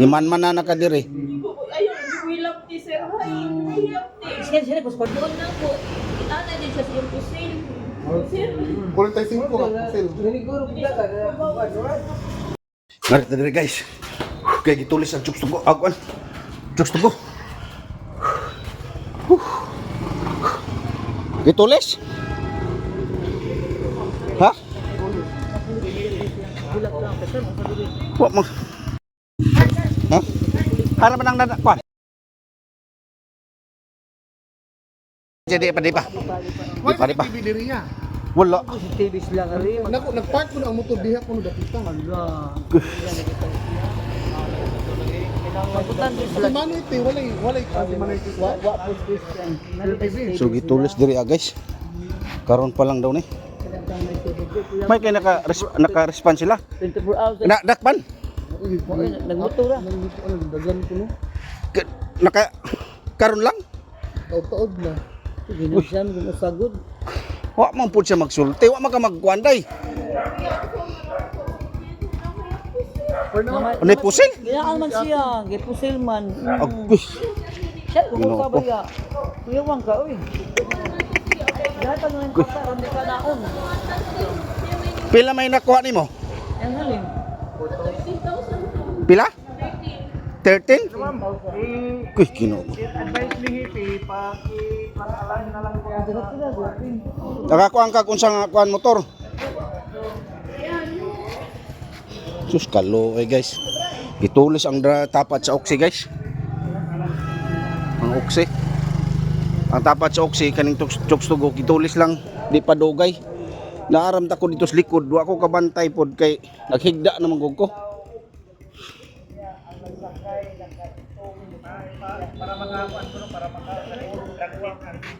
Iman man na nakadiri. Ayun, wilap ti sir. Ay, wilap ti. Sige, sige, kuspon. Doon na po. Ana din siya sa yung pusil. Sir, Kulit tayo singko diri guys. Kaya gitulis ang chukes to go. Agwan. Chukes to go. Huh. Gitulis? Ha? Wa mo. Ha? Para man ang nadakwan. Jadi pa di pa. Di pa di pa. Wala. TV sila ka rin. Naku, nagpark ko ang motor diha ko no dakita. Ala. Pagkutan din Si sila. Manite, walay walay ka si Manite. Wa wa po Christian. So gitulis diri ah guys. Karon pa lang daw ni. May kay naka naka-respond sila. 24 hours. Na dakpan. Nagmotora. Ano, dagan ko no. Naka karon lang. Taod-taod na. Ginusyan mo sagod. Wa man pud siya magsulti, wa man ka magkuanday. Ano pusil? Ginaan man siya. Gipusil man. Mm. Agoy. Siya, kung ka ba ya? Kuyawang ka, uy. Lahat ang ng kota, hindi ka naon. Pila may nakuha nimo? Yan halin. Pila? 13? Kuy kino. Nakakuan ka kung sa kuan motor. Sus kalo eh guys. Itulis ang tapat sa oksi guys. Ang oksi. Ang tapat sa oksi kaning tugo itulis lang di pa dugay. Naaram ko dito sa likod, wa ko kabantay pod kay naghigda naman ko.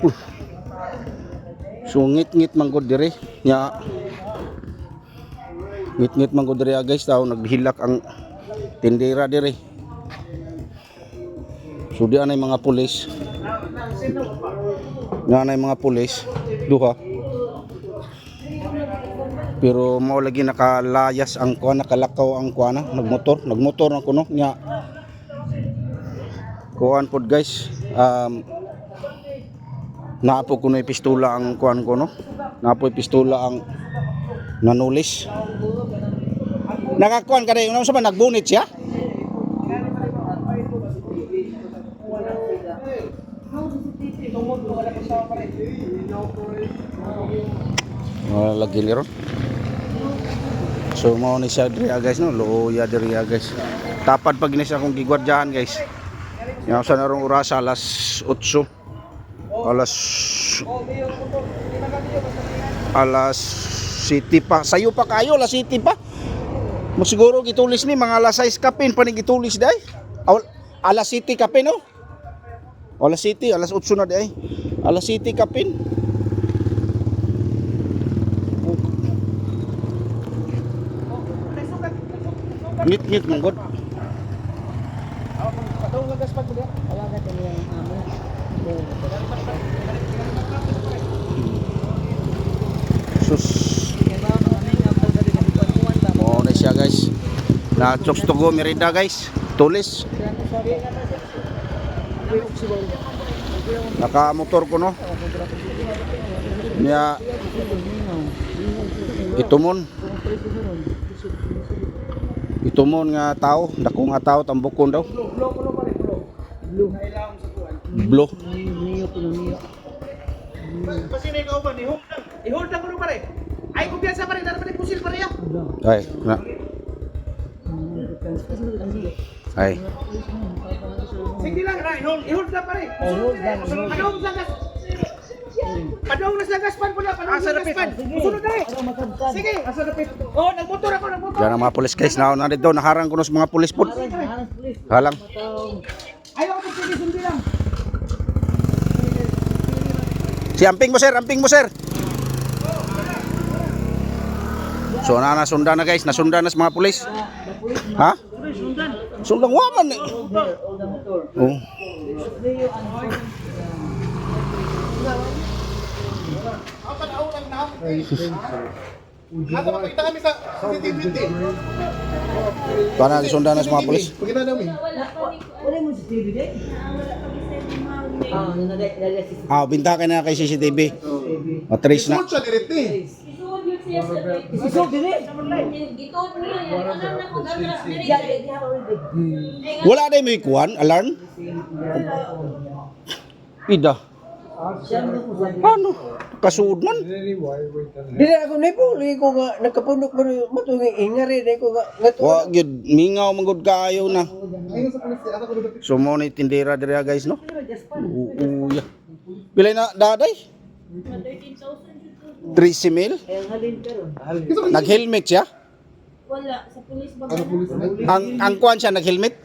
Uh. Sungit-ngit man gud dire. Nya Ngit-ngit man gud dire ah, guys taw naghilak ang tindera dire. So di anay mga pulis. Nga anay mga pulis duha. Pero mao lagi nakalayas ang kuan nakalakaw ang kuan nagmotor, nagmotor na kuno nya kuan pod guys. Um, Naapo kuno pistola ang kuan ko no. Naapo pistola ang nanulis. Nakakuan ka rin, ano sa ba nagbunit siya? Wala lagi liron. So mo ni siya diri ah, guys no, luya diri ah, guys. Tapad pag ni siya akong gigwardyahan guys. Yang sa narong oras alas 8. Alas alas city pa. Sayo pa kayo, alas city pa. Mo siguro gitulis ni mga alas 6 kapin pa ni gitulis day. Alas city kapin no. Alas city, alas 8 na day. Alas city kapin. Ngit ngit mong god. Wala ka din yung amo. Sus. Kaya ba, mga may nga po dali ka kuwan ba? Mo na siya guys. Na chokes to go merida guys. Tulis. Naka motor ko no. Nya itumon. Itumon nga tao, dako nga tao tambukon daw. Blue. Blow. Niyo po niyo. Kasi na ikaw ba, i-hold lang. I-hold lang mo pare. Ay, kumpiyansa pare, dapat pusil pare ya. Ay, na. Ay. Sige lang, na, i-hold, i-hold lang pare. hold lang, hold. Padawang sa gas. Padawang na sa gaspan po na, padawang sa gaspan. Sunod na eh. Sige. Asa na Oh, nagmotor ako, nagmotor. Yan ang mga pulis guys. Na, na dito, naharang ko na sa mga pulis po. Halang. Ayaw ko sige, sundi lang. Si amping mo sir, amping mo sir. So na nasundan na guys, nasundan na sa mga pulis. Ha? Sundan waman eh. Oh. Para gisundan na sa mga pulis. Pagkita namin. Wala mo si TV Ma'am. Ah, ano na Ah, binta ka na kay CCTV. Matrace na. Suot siya direct eh. Isuod yun siya sa. Iso dire. Gituod niya yan. Alam na ko gagawin. Ya, ya, ya already. Wala na may kuan, alarm. Ida. Ano? Kasuod man. Dili ako na po, lagi ko nga nagkapundok mo to ingari na ko nga. Wa gyud mingaw mangud kaayo na. Ayun sa pulis. Asa ko dapat. So mo ni tindera diri guys no. Oo ya. Pilay na daday? 13,000 13 mil. Nag-helmet siya. Wala. Sa pulis ba? Ano? Ang ang kuan siya nag-helmet.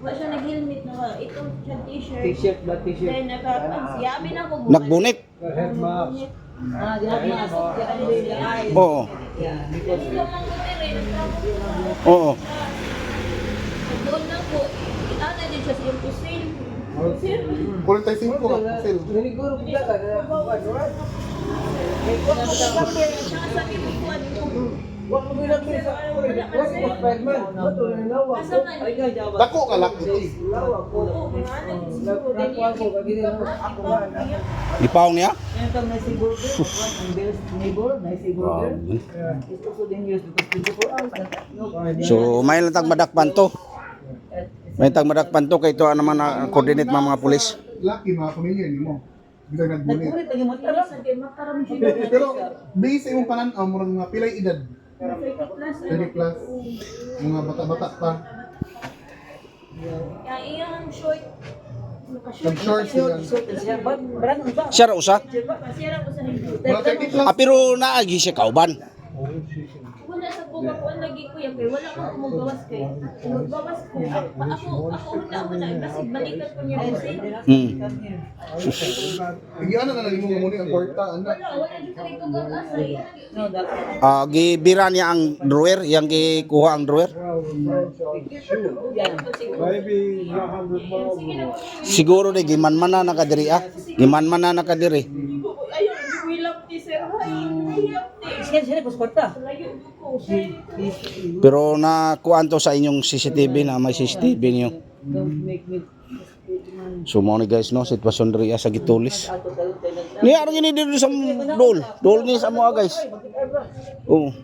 Wala siya nag-helmet na ito siya t-shirt. T-shirt ba t-shirt? Then naka siya amin ako. Nagbunit. Ah, di ha mas. Di ano din ay. Oo. Oo. Doon lang po. Ata din siya sa yung pusil. Sir, 45 ko. Sel. Naniguro kita ka na kuan. siya sabi ko po ano. Wa mo bilang sa Wa ko Spiderman. Moto na nawa. Asa man. ay ka jawa. Dako ka lang. Ako. Ipaw niya. Yan tang nasi burger, one ang best neighbor, nasi burger. Ito so din use because 24 hours na no. So may lang tag madakpan to. May tag madakpan to kay to ano man na coordinate mga mga pulis. Lucky mga pamilya ni mo. Bisa nagbunit. Nagkulit lagi mo. Pero base sa imong panan ang murang pilay edad. 30 plus. Mga bata-bata pa. Kaya iyang short. Nag-shorts sila. So siya brand ba? Siya ra usa. Masira ko sa hindi. Mga 30 plus. Ah, pero naagi siya kauban. Ko ang lagi ko yan kay wala ko magbawas kay. Kung magbawas ko, ako ako ako na ako na basig balikan ko niya kasi. Hmm. Igiana na lang imong muni ang kwarta ana. Wala, wala dito kay tugang asay. No, Ah, gibira niya ang drawer, yang gikuha ang drawer. Siguro di gimanman na nakadiri ah. Gimanman na nakadiri. Ayun, we love this sir. Ay, love this. Siya siya ko sporta. Layo ko. Sir. Pero nakuan to sa inyong CCTV na may CCTV niyo. So mo ni guys no, sitwasyon diri sa gitulis. Ni ara gini dito sa dol. Dol ni sa mga guys. Oo.